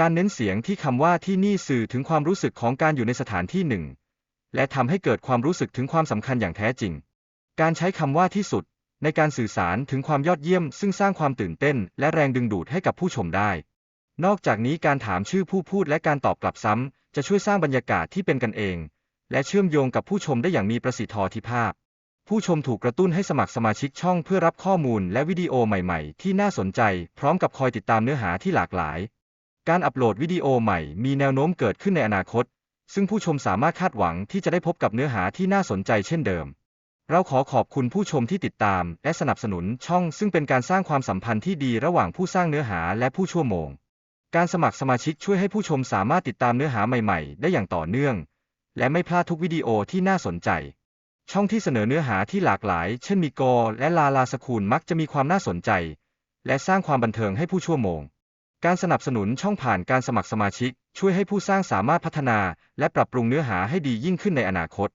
การเน้นเสียงที่คำว่าที่นี่สื่อถึงความรู้สึกของการอยู่ในสถานที่หนึ่ง และทำให้เกิดความรู้สึกถึงความสำคัญอย่างแท้จริง การใช้คำว่าที่สุด ในการสื่อสารถึงความยอดเยี่ยม ซึ่งสร้างความตื่นเต้น และแรงดึงดูดให้กับผู้ชมได้ นอกจากนี้การถามชื่อผู้พูดและการตอบกลับซ้ำจะช่วยสร้างบรรยากาศที่เป็นกันเอง และเชื่อมโยงกับผู้ชมได้อย่างมีประสิทธิภาพ ผู้ชมถูกกระตุ้นให้สมัครสมาชิกช่องเพื่อรับข้อมูลและวิดีโอใหม่ๆ ที่น่าสนใจ พร้อมกับคอยติดตามเนื้อหาที่หลากหลาย การอัปโหลดวิดีโอใหม่มีแนวโน้มเกิดขึ้นในอนาคต ซึ่งผู้ชมสามารถคาดหวังที่จะได้พบกับเนื้อหาที่น่าสนใจเช่นเดิม เราขอขอบคุณผู้ชมที่ติดตาม และสนับสนุนช่อง ซึ่งเป็นการสร้างความสัมพันธ์ที่ดีระหว่างผู้สร้างเนื้อหาและผู้ชั่วโมง การสมัครสมาชิกช่วยให้ผู้ชมสามารถติดตามเนื้อหาใหม่ๆ ได้อย่างต่อเนื่อง และไม่พลาดทุกวิดีโอที่น่าสนใจ ช่องที่เสนอเนื้อหาที่หลากหลาย เช่นมีกอและลาลาสคูลมักจะมีความน่าสนใจ และสร้างความบันเทิงให้ผู้ชั่วโมง การสนับสนุนช่องผ่านการสมัครสมาชิก ช่วยให้ผู้สร้างสามารถพัฒนา และปรับปรุงเนื้อหาให้ดียิ่งขึ้นในอนาคต